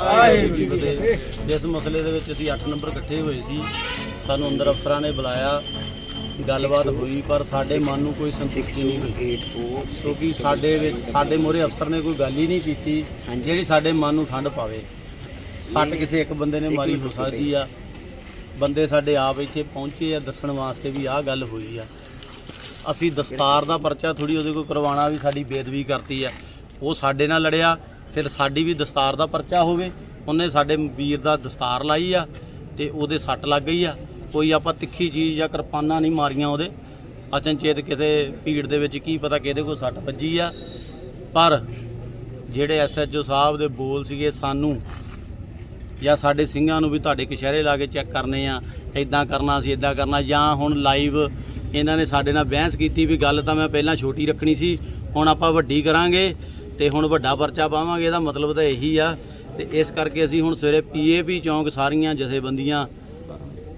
ਫਤਿਹ। ਜਿਸ ਮਸਲੇ ਦੇ ਵਿੱਚ ਅਸੀਂ 8 ਨੰਬਰ ਇਕੱਠੇ ਹੋਏ ਸੀ ਸਾਨੂੰ ਅੰਦਰ ਅਫਸਰਾਂ ਨੇ ਬੁਲਾਇਆ ਗੱਲਬਾਤ ਹੋਈ ਪਰ ਸਾਡੇ ਮਨ ਨੂੰ ਕੋਈ ਸੰਤੁਸ਼ਟੀ ਨਹੀਂ ਹੋਈ ਕਿਉਂਕਿ ਸਾਡੇ ਵਿੱਚ ਸਾਡੇ ਮੋਰੇ ਅਫਸਰ ਨੇ ਕੋਈ ਗੱਲ ਹੀ ਨਹੀਂ ਕੀਤੀ ਜਿਹੜੀ ਸਾਡੇ ਮਨ ਨੂੰ ਠੰਡ ਪਾਵੇ। ਸੱਟ ਕਿਸੇ ਇੱਕ ਬੰਦੇ ਨੇ ਮਾਰੀ ਹੋ ਸਕਦੀ ਆ। ਬੰਦੇ ਸਾਡੇ ਆਪ ਇੱਥੇ ਪਹੁੰਚੇ ਆ ਦੱਸਣ ਵਾਸਤੇ ਵੀ ਆਹ ਗੱਲ ਹੋਈ ਆ। ਅਸੀਂ ਦਸਤਾਰ ਦਾ ਪਰਚਾ ਥੋੜੀ ਉਹਦੇ ਕੋਲ ਕਰਵਾਉਣਾ ਵੀ ਸਾਡੀ ਬੇਦਬੀ ਕਰਤੀ ਆ। ਉਹ ਸਾਡੇ ਨਾਲ ਲੜਿਆ ਫਿਰ ਸਾਡੀ ਵੀ ਦਸਤਾਰ ਦਾ ਪਰਚਾ ਹੋਵੇ, ਉਹਨੇ ਸਾਡੇ ਵੀਰ ਦਾ ਦਸਤਾਰ ਲਾਈ ਆ ਤੇ ਉਹਦੇ ਸੱਟ ਲੱਗ ਗਈ ਆ। ਕੋਈ ਆਪਾਂ ਤਿੱਖੀ ਚੀਜ਼ ਜਾਂ ਕਿਰਪਾਨਾਂ ਨਹੀਂ ਮਾਰੀਆਂ ਉਹਦੇ। ਅਚਨਚੇਤ ਕਿਤੇ ਭੀੜ ਦੇ ਵਿੱਚ ਕੀ ਪਤਾ ਕਿਹਦੇ ਕੋਲ ਸੱਟ ਵੱਜੀ ਆ। ਪਰ ਜਿਹੜੇ ਐਸਐਚਓ ਸਾਹਿਬ ਦੇ ਬੋਲ ਸੀਗੇ ਸਾਨੂੰ, ਜਾਂ ਸਾਡੇ ਸਿੰਘਾਂ ਨੂੰ ਵੀ ਤੁਹਾਡੇ ਕਸ਼ਹਿਰੇ ਲਾ ਕੇ ਚੈੱਕ ਕਰਨੇ ਆ ਇਦਾਂ ਕਰਨਾ ਸੀ ਇਦਾਂ ਕਰਨਾ, ਜਾਂ ਹੁਣ ਲਾਈਵ ਇਹਨਾਂ ਨੇ ਸਾਡੇ ਨਾਲ ਬਹਿਸ ਕੀਤੀ ਵੀ ਗੱਲ ਤਾਂ ਮੈਂ ਪਹਿਲਾਂ ਛੋਟੀ ਰੱਖਣੀ ਸੀ, ਹੁਣ ਆਪਾਂ ਵੱਡੀ ਕਰਾਂਗੇ। ਤੇ ਹੁਣ ਵੱਡਾ ਪਰਚਾ ਪਾਵਾਂਗੇ, ਇਹਦਾ ਮਤਲਬ ਤਾਂ ਇਹੀ ਆ। ਤੇ ਇਸ ਕਰਕੇ ਅਸੀਂ ਹੁਣ ਸਵੇਰੇ ਪੀਏਪੀ ਚੌਂਕ ਸਾਰੀਆਂ ਜਥੇਬੰਦੀਆਂ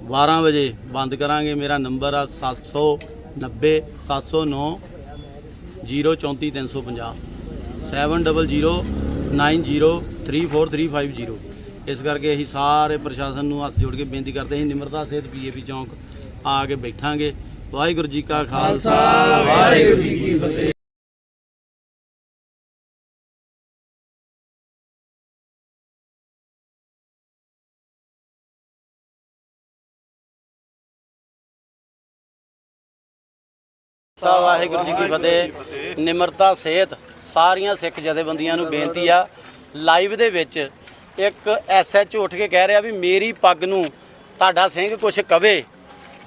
12 ਵਜੇ ਬੰਦ ਕਰਾਂਗੇ। ਮੇਰਾ ਨੰਬਰ ਆ 790 709 034350 7009034350 ਇਸ ਕਰਕੇ ਅਸੀਂ ਸਾਰੇ ਪ੍ਰਸ਼ਾਸਨ ਨੂੰ ਹੱਥ ਜੋੜ ਕੇ ਬੇਨਤੀ ਕਰਦੇ ਹਾਂ ਨਿਮਰਤਾ ਸੇਤ ਪੀਏਪੀ ਚੌਂਕ ਆ ਕੇ ਬੈਠਾਂਗੇ। ਵਾਹਿਗੁਰੂ ਜੀ ਕਾ ਖਾਲਸਾ, ਵਾਹਿਗੁਰੂ ਜੀ ਕੀ ਫਤਿਹ। ਸਾ ਵਾਹਿਗੁਰੂ ਜੀ ਕੀ ਫਤਿਹ। ਨਿਮਰਤਾ ਸੇਤ ਸਾਰੀਆਂ ਸਿੱਖ ਜਥੇਬੰਦੀਆਂ ਨੂੰ ਬੇਨਤੀ ਆ। ਲਾਈਵ ਦੇ ਵਿੱਚ ਇੱਕ ਐਸਐਚਓ ਉੱਠ ਕੇ ਕਹਿ ਰਿਹਾ ਵੀ ਮੇਰੀ ਪੱਗ ਨੂੰ ਤੁਹਾਡਾ ਸਿੰਘ ਕੁਛ ਕਵੇ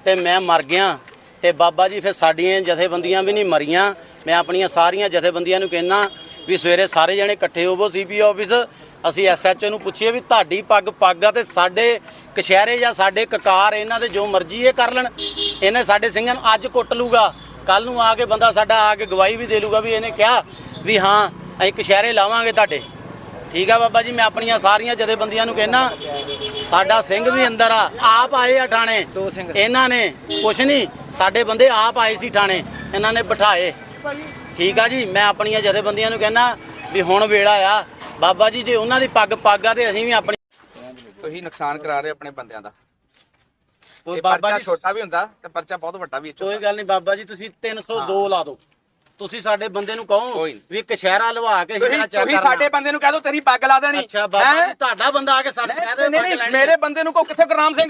ਤੇ ਮੈਂ ਮਰ ਗਿਆ ਤੇ ਬਾਬਾ ਜੀ ਫਿਰ ਸਾਡੀਆਂ ਜਥੇਬੰਦੀਆਂ ਵੀ ਨਹੀਂ ਮਰੀਆਂ। ਮੈਂ ਆਪਣੀਆਂ ਸਾਰੀਆਂ ਜਥੇਬੰਦੀਆਂ ਨੂੰ ਕਹਿਣਾ ਵੀ ਸਵੇਰੇ ਸਾਰੇ ਜਣੇ ਇਕੱਠੇ ਹੋਵੋ ਸੀਪੀ ਆਫਿਸ ਅਸੀਂ ਐਸਐਚਓ ਨੂੰ ਪੁੱਛੀਏ ਵੀ ਤੁਹਾਡੀ ਪੱਗ ਪੱਗ ਆ ਤੇ ਸਾਡੇ ਕਸ਼ਹਿਰੇ ਜਾਂ ਸਾਡੇ ਕਕਾਰ ਇਹਨਾਂ ਦੇ ਜੋ ਮਰਜ਼ੀ ਇਹ ਕਰ ਲੈਣ। ਇਹਨੇ ਸਾਡੇ ਸਿੰਘਾਂ ਨੂੰ ਅੱਜ ਕੁੱਟ ਲੂਗਾ। ਕੱਲ ਨੂੰ ਆ ਕੇ ਬੰਦਾ ਸਾਡਾ ਆ ਕੇ ਗਵਾਹੀ ਵੀ ਦੇ ਲੂਗਾ ਵੀ ਇਹਨੇ ਕਿਹਾ ਵੀ ਹਾਂ ਅਸੀਂ ਕਸ਼ਹਿਰੇ ਲਾਵਾਂਗੇ ਤੁਹਾਡੇ। ਠੀਕ ਆ ਬਾਬਾ ਜੀ ਮੈਂ ਆਪਣੀਆਂ ਸਾਰੀਆਂ ਜਥੇਬੰਦੀਆਂ ਨੂੰ ਕਹਿਣਾ ਸਾਡਾ ਸਿੰਘ ਵੀ ਅੰਦਰ ਆ ਆਪ ਆਏ ਆ ਠਾਣੇ ਦੋ ਸਿੰਘ। ਇਹਨਾਂ ਨੇ ਕੁਛ ਨਹੀਂ ਸਾਡੇ ਬੰਦੇ ਆਪ ਆਏ ਸੀ ਠਾਣੇ ਇਹਨਾਂ ਨੇ ਬਿਠਾਏ। ਠੀਕ ਆ ਜੀ ਮੈਂ ਆਪਣੀਆਂ ਜਥੇਬੰਦੀਆਂ ਨੂੰ ਕਹਿਣਾ ਵੀ ਹੁਣ ਵੇਲਾ ਆ। ਬਾਬਾ ਜੀ ਜੇ ਉਹਨਾਂ ਦੀ ਪੱਗ ਪੱਗ ਆ ਤੇ ਅਸੀਂ ਵੀ ਆਪਣੀ ਤੁਸੀਂ ਨੁਕਸਾਨ ਕਰਾ ਰਹੇ ਆਪਣੇ ਬੰਦਿਆਂ ਦਾ। ਕੋਈ ਇਹ ਬਾਬਾ ਪਰਚਾ ਜੀ ਛੋਟਾ ਵੀ ਹੁੰਦਾ ਤੇ ਪਰਚਾ ਬਹੁਤ ਵੱਡਾ ਵੀ ਕੋਈ ਗੱਲ ਨਹੀਂ ਬਾਬਾ ਜੀ ਤੁਸੀਂ 302 ਲਾ ਦਿਓ ਤੁਸੀਂ ਸਾਡੇ ਬੰਦੇ ਨੂੰ ਕਹੋ ਕੋਈ ਨੀ। ਵੀ ਕਸ਼ਹਿਰਾ ਲਵਾ ਕੇ ਤੁਸੀਂ ਚੈੱਕ ਤੁਸੀਂ ਕਰਨਾ। ਸਾਡੇ ਬੰਦੇ ਨੂੰ ਕਹਿ ਦਿਓ ਤੇਰੀ ਪੱਗ ਲਾ ਦੇਣੀ ਅੱਛਾ ਬਾਬਾ ਹੈਂ? ਜੀ ਤੁਹਾਡਾ ਬੰਦਾ ਆ ਕੇ ਸਾਡੇ ਕਹਿ ਦੇ ਨਹੀਂ ਨਹੀਂ ਮੇਰੇ ਬੰਦੇ ਨੂੰ ਕੋ ਕਿੱਥੇ ਗੁਰਨਾਮ ਸਿੰਘ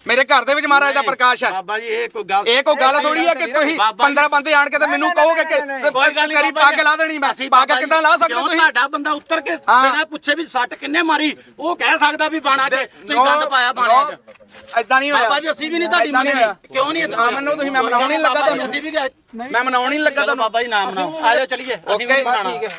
ਮੇਰੇ ਘਰ ਦੇ ਵਿੱਚ ਮਹਾਰਾਜ ਦਾ ਪ੍ਰਕਾਸ਼ ਹੈ। ਬਾਬਾ ਜੀ ਇਹ ਕੋਈ ਗੱਲ ਇਹ ਕੋਈ ਗੱਲ ਥੋੜੀ ਹੈ ਕਿ ਤੁਸੀਂ 15 ਬੰਦੇ ਆਣ ਕੇ ਤੇ ਮੈਨੂੰ ਕਹੋਗੇ ਕਿ ਕੋਈ ਗੱਲ ਨਹੀਂ ਕਰੀ ਪੱਗ ਲਾ ਦੇਣੀ ਮੈਂ ਪੱਗ ਕਿੱਦਾਂ ਲਾ ਸਕਦੇ ਤੁਸੀਂ? ਤੁਹਾਡਾ ਬੰਦਾ ਉੱਤਰ ਕੇ। ਬਿਨਾਂ ਪੁੱਛੇ ਵੀ ਸੱਟ ਕਿੰਨੇ ਮਾਰੀ ਉਹ ਕਹਿ ਸਕਦਾ ਵੀ ਬਾਣਾ 'ਚ ਤੁਸੀਂ ਗੰਦ ਪਾਇਆ ਬਾਣੇ 'ਚ। ਐਦਾਂ ਨਹੀਂ ਹੋਇਆ। ਬਾਬਾ ਜੀ ਅਸੀਂ ਵੀ ਨਹੀਂ ਤੁਹਾਡੀ ਹੋਇਆ। ਕਿਉਂ ਨਹੀਂ ਹਾਂ, ਮੈਨੂੰ ਤੁਸੀਂ ਮੈਂ ਮਨਾਉਣ ਨਹੀਂ ਲੱਗਾ ਤੁਹਾਨੂੰ। ਅਸੀਂ ਵੀ ਮੈਂ ਮਨਾਉਣ ਨਹੀਂ ਲੱਗਾ ਤੁਹਾਨੂੰ। ਬਾਬਾ ਜੀ ਨਾਮ ਨਾਮ। ਆ ਜਾਓ ਚਲੀਏ। ਅਸੀਂ ਵੀ ਬਣਾਉਣਾ ਠੀਕ ਹੈ।